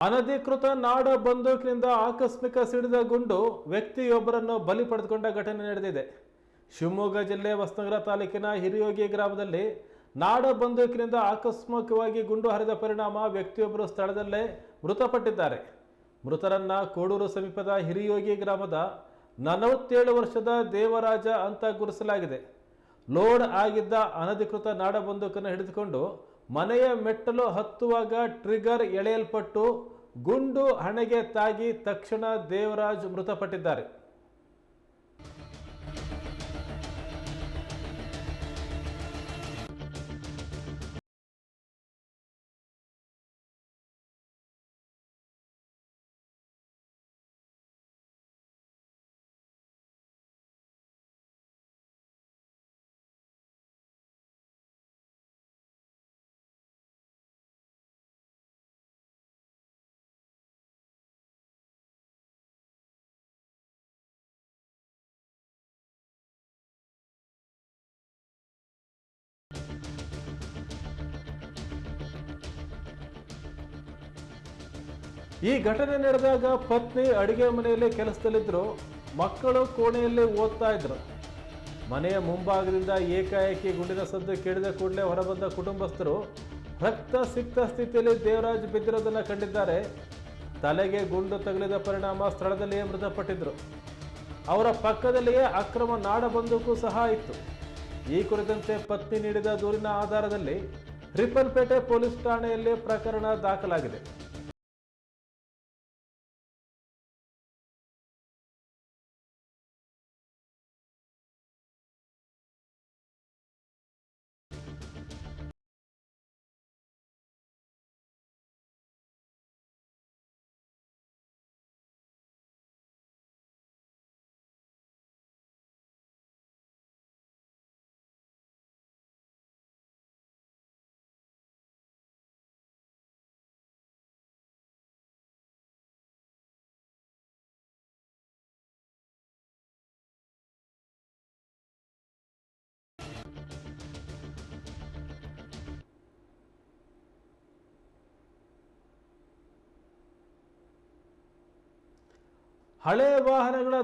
ಅನಧಿಕೃತ ನಾಡ ಬಂದೂಕಿನಿಂದ ಆಕಸ್ಮಿಕ ಸಿಡಿದ ಗುಂಡು ವ್ಯಕ್ತಿಯೊಬ್ಬರನ್ನು ಬಲಿ ಪಡೆದುಕೊಂಡ ಘಟನೆ ನಡೆದಿದೆ. ಶಿವಮೊಗ್ಗ ಜಿಲ್ಲೆ ಹೊಸನಗರ ತಾಲೂಕಿನ ಹಿರಿಯೋಗಿ ಗ್ರಾಮದಲ್ಲಿ ನಾಡ ಬಂದೂಕಿನಿಂದ ಆಕಸ್ಮಿಕವಾಗಿ ಗುಂಡು ಹರಿದ ಪರಿಣಾಮ ವ್ಯಕ್ತಿಯೊಬ್ಬರು ಸ್ಥಳದಲ್ಲೇ ಮೃತಪಟ್ಟಿದ್ದಾರೆ. ಮೃತರನ್ನ ಕೋಡೂರು ಸಮೀಪದ ಹಿರಿಯೋಗಿ ಗ್ರಾಮದ ನಲವತ್ತೇಳು ವರ್ಷದ ದೇವರಾಜ ಅಂತ ಗುರುಸಲಾಗಿದೆ ಲೋಡ್ ಆಗಿದ್ದ ಅನಧಿಕೃತ ನಾಡ ಬಂದೂಕನ್ನು ಹಿಡಿದುಕೊಂಡು ಮನೆಯ ಮೆಟ್ಟಲು ಹತ್ತುವಾಗ ಟ್ರಿಗರ್ ಎಳೆಯಲ್ಪಟ್ಟು ಗುಂಡು ಹಣೆಗೆ ತಾಗಿ ತಕ್ಷಣ ದೇವರಾಜ್ ಮೃತಪಟ್ಟಿದ್ದಾರೆ. ಈ ಘಟನೆ ನಡೆದಾಗ ಪತ್ನಿ ಅಡಿಗೆ ಮನೆಯಲ್ಲಿ ಕೆಲಸದಲ್ಲಿದ್ದರು ಮಕ್ಕಳು ಕೋಣೆಯಲ್ಲಿ ಓದ್ತಾ ಇದ್ರು. ಮನೆಯ ಮುಂಭಾಗದಿಂದ ಏಕಾಏಕಿ ಗುಂಡಿನ ಸದ್ದು ಕೇಳಿದ ಕೂಡಲೇ ಹೊರಬಂದ ಕುಟುಂಬಸ್ಥರು ರಕ್ತ ಸಿಕ್ತ ಸ್ಥಿತಿಯಲ್ಲಿ ದೇವರಾಜ್ ಬಿದ್ದಿರೋದನ್ನು ಕಂಡಿದ್ದಾರೆ. ತಲೆಗೆ ಗುಂಡು ತಗುಲಿದ ಪರಿಣಾಮ ಸ್ಥಳದಲ್ಲಿಯೇ ಮೃತಪಟ್ಟಿದ್ದರು ಅವರ ಪಕ್ಕದಲ್ಲಿಯೇ ಅಕ್ರಮ ನಾಡ ಬಂದೂಕು ಸಹ ಇತ್ತು. ಈ ಕುರಿತಂತೆ ಪತ್ನಿ ನೀಡಿದ ದೂರಿನ ಆಧಾರದಲ್ಲಿ ರಿಪ್ಪನ್ಪೇಟೆ ಪೊಲೀಸ್ ಠಾಣೆಯಲ್ಲಿ ಪ್ರಕರಣ ದಾಖಲಾಗಿದೆ. ಹಳೆ ವಾಹನಗಳ